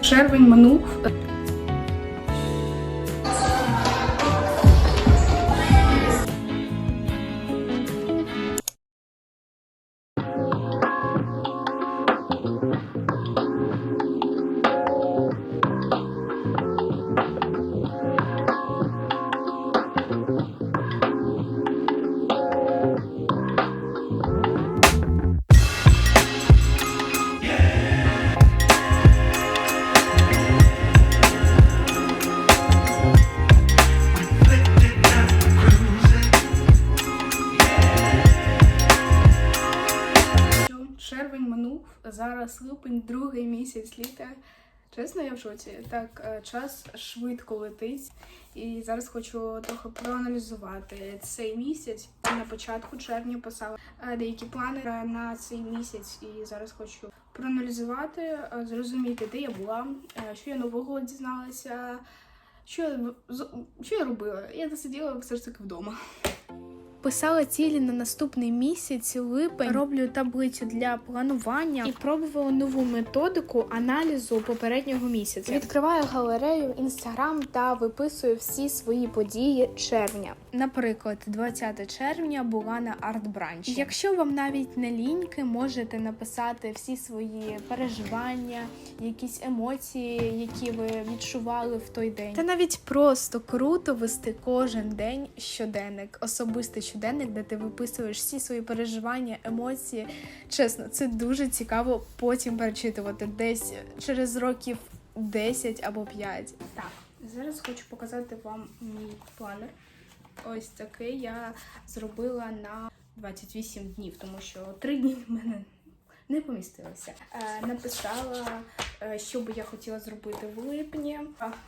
Червень минув. Зараз липень, другий місяць літа. Чесно, я в шоці. Так, е, час швидко летить, і зараз хочу трохи проаналізувати цей місяць. На початку червня писала е, деякі плани на цей місяць, і зараз хочу проаналізувати, е, зрозуміти, де я була, що я нового дізналася, що я, що я робила. Я досиділа все ж таки вдома. Писала цілі на наступний місяць, липень, роблю таблицю для планування і пробувала нову методику аналізу попереднього місяця. Відкриваю галерею інстаграм та виписую всі свої події червня. Наприклад, 20 червня була на арт-бранчі. Якщо вам навіть не ліньки, можете написати всі свої переживання, якісь емоції, які ви відчували в той день. Та навіть просто круто вести кожен день щоденник, особистий щоденник, де ти виписуєш всі свої переживання, емоції. Чесно, це дуже цікаво потім перечитувати десь через років 10 або 5. Так, зараз хочу показати вам мій планер. Ось такий я зробила на 28 днів, тому що 3 дні в мене не помістилося. Е, написала, е, що би я хотіла зробити в липні.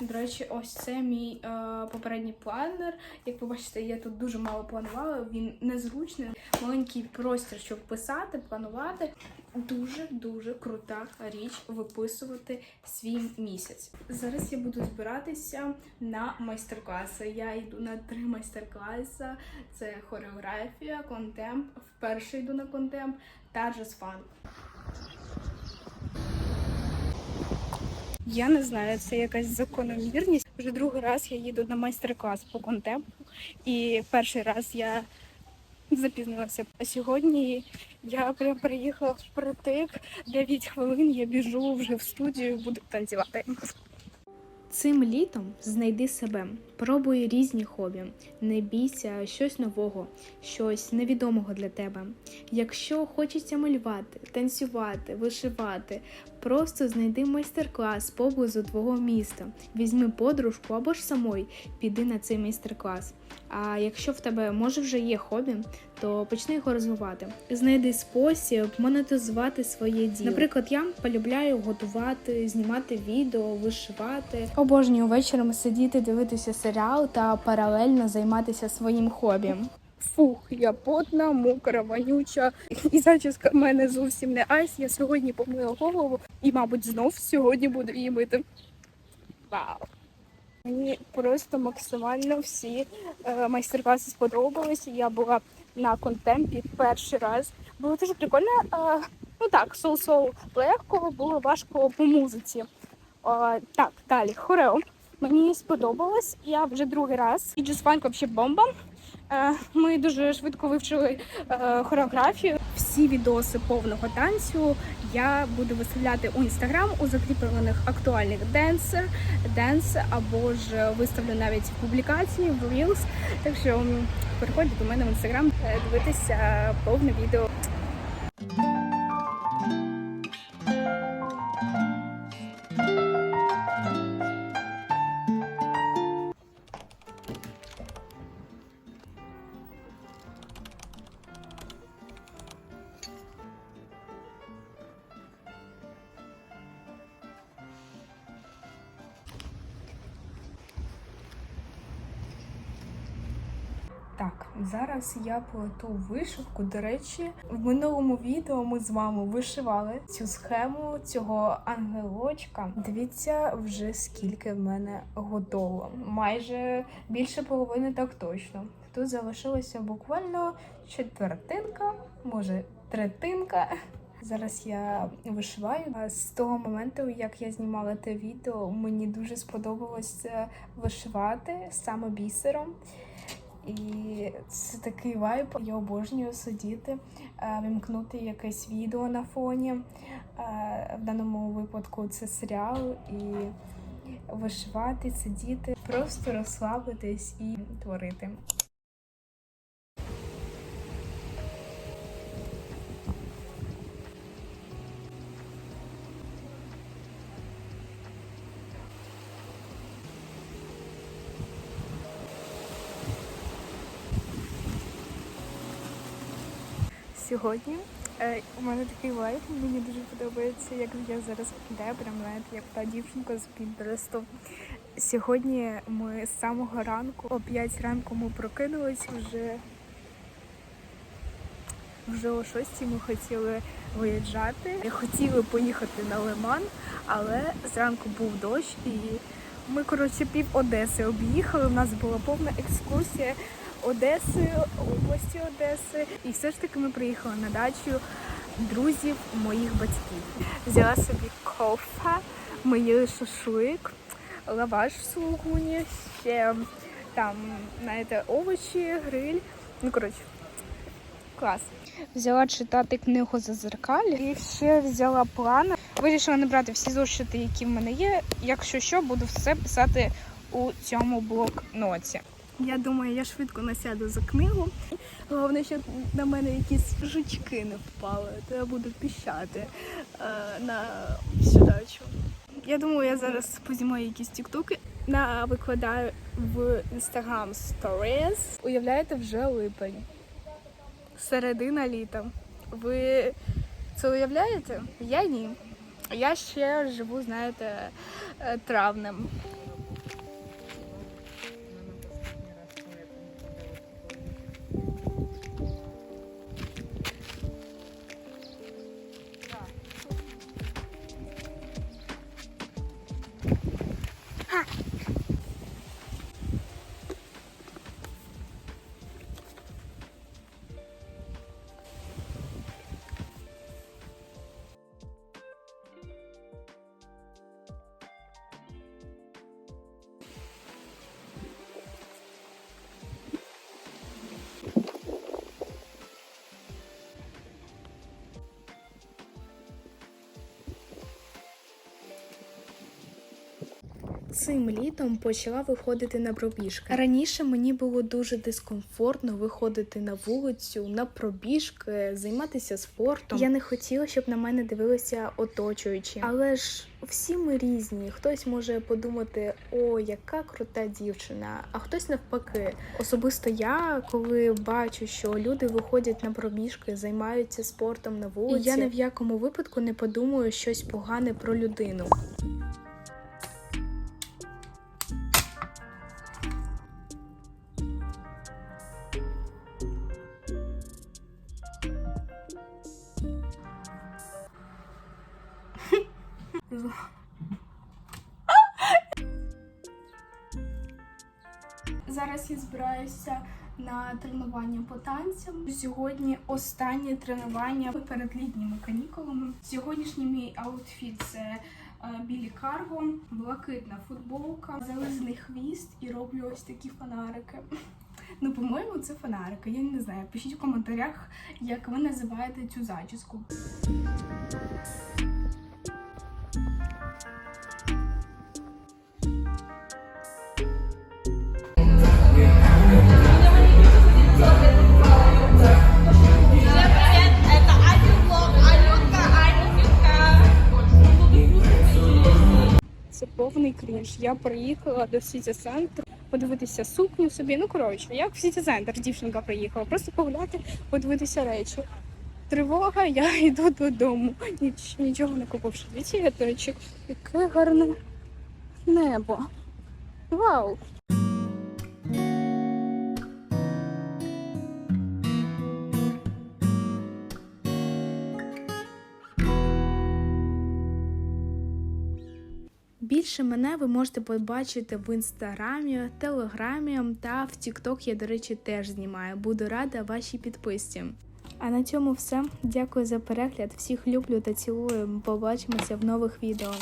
До речі, ось це мій е, попередній планер. Як ви бачите, я тут дуже мало планувала. Він незручний, маленький простір, щоб писати, планувати. Дуже дуже крута річ виписувати свій місяць. Зараз я буду збиратися на майстер-класи. Я йду на три майстер-класи. Це хореографія, контемп. Вперше йду на контемп та джаз-фанк. Я не знаю, це якась закономірність. Вже другий раз я їду на майстер-клас по контемпу, і перший раз я запізнилася. А сьогодні я прям приїхала впритик, 9 хвилин я біжу вже в студію, буду танцювати. Цим літом знайди себе, пробуй різні хобі, не бійся щось нового, щось невідомого для тебе. Якщо хочеться малювати, танцювати, вишивати, просто знайди майстер-клас поблизу твого міста. Візьми подружку або ж самой, піди на цей майстер-клас. А якщо в тебе може вже є хобі, то почни його розвивати. Знайди спосіб монетизувати своє діло. Наприклад, я полюбляю готувати, знімати відео, вишивати. Обожнюю вечором сидіти, дивитися серіал та паралельно займатися своїм хобі. Фух, я потна, мокра, вонюча, і зачіска в мене зовсім не айс. Я сьогодні помила голову і, мабуть, знов сьогодні буду її мити. Вау! Мені просто максимально всі е, майстер-класи сподобалися. Я була на контемпі перший раз. Було дуже прикольно. Е, ну так, соу-соу легко, було важко по музиці. Е, так, далі, хорео. Мені сподобалось. Я вже другий раз. І джаз-фанк взагалі бомба. Е, Ми дуже швидко вивчили е, хореографію. Всі відоси повного танцю я буду виставляти у інстаграм у закріплених актуальних денсер, денс або ж виставлю навіть в публікації в Reels. Так що переходьте до мене в інстаграм, е, дивитися повне відео. Так, зараз я плету вишивку. До речі, в минулому відео ми з вами вишивали цю схему цього ангелочка. Дивіться, вже скільки в мене готово. Майже більше половини так точно. Тут залишилося буквально четвертинка, може третинка. Зараз я вишиваю. З того моменту, як я знімала те відео, мені дуже сподобалось е, вишивати саме бісером. І це такий вайб. Я обожнюю сидіти, е, вимкнути якесь відео на фоні. Е, В даному випадку це серіал і вишивати, сидіти, просто розслабитись і творити. Сьогодні е, у мене такий лайф, мені дуже подобається, як я зараз виглядаю, прям знаєте, як та дівчинка з Пінтересту. Сьогодні ми з самого ранку, о 5 ранку ми прокинулись вже. Вже о 6 ми хотіли виїжджати. Хотіли поїхати на Лиман, але зранку був дощ і ми, коротше, пів Одеси об'їхали. У нас була повна екскурсія Одеси, області Одеси. І все ж таки ми приїхали на дачу друзів моїх батьків. Взяла собі кофе, ми їли шашлик, лаваш в сулугуні, ще там, знаєте, овочі, гриль. Ну, коротше, клас. Взяла читати книгу Зазеркаль і ще взяла плани. Вирішила не брати всі зошити, які в мене є. Якщо що, буду все писати у цьому блокноті. Я думаю, я швидко насяду за книгу. Головне, щоб на мене якісь жучки не впали, то я буду піщати е, на всю. Я думаю, я зараз познімаю якісь тіктоки, на викладаю в Instagram Stories. Уявляєте, вже липень. Середина літа. Ви це уявляєте? Я ні. Я ще живу, знаєте, е, травнем. Цим літом почала виходити на пробіжки. Раніше мені було дуже дискомфортно виходити на вулицю, на пробіжки, займатися спортом. Я не хотіла, щоб на мене дивилися оточуючі. Але ж всі ми різні. Хтось може подумати, о, яка крута дівчина, а хтось навпаки. Особисто я, коли бачу, що люди виходять на пробіжки, займаються спортом на вулиці, я ні в якому випадку не подумаю щось погане про людину. Зараз я збираюся на тренування по танцям. Сьогодні останнє тренування перед літніми канікулами. Сьогоднішній мій аутфіт це е, білі карго, блакитна футболка, зализаний хвіст і роблю ось такі фонарики. Ну, по-моєму, це фонарики. Я не знаю. Пишіть в коментарях, як ви називаєте цю зачіску. Повний крінж. Я приїхала до Сіті центру подивитися сукню собі. Ну коротше, як в Сіті центр дівчинка приїхала, просто погуляти, подивитися речі. Тривога, я йду додому. Ніч, нічого не купивши. Дивіться, віточок. Яке гарне небо. Вау! Більше мене ви можете побачити в інстаграмі, телеграмі та в Тікток я, до речі, теж знімаю. Буду рада вашій підписці. А на цьому все. Дякую за перегляд. Всіх люблю та цілую. Побачимося в нових відео.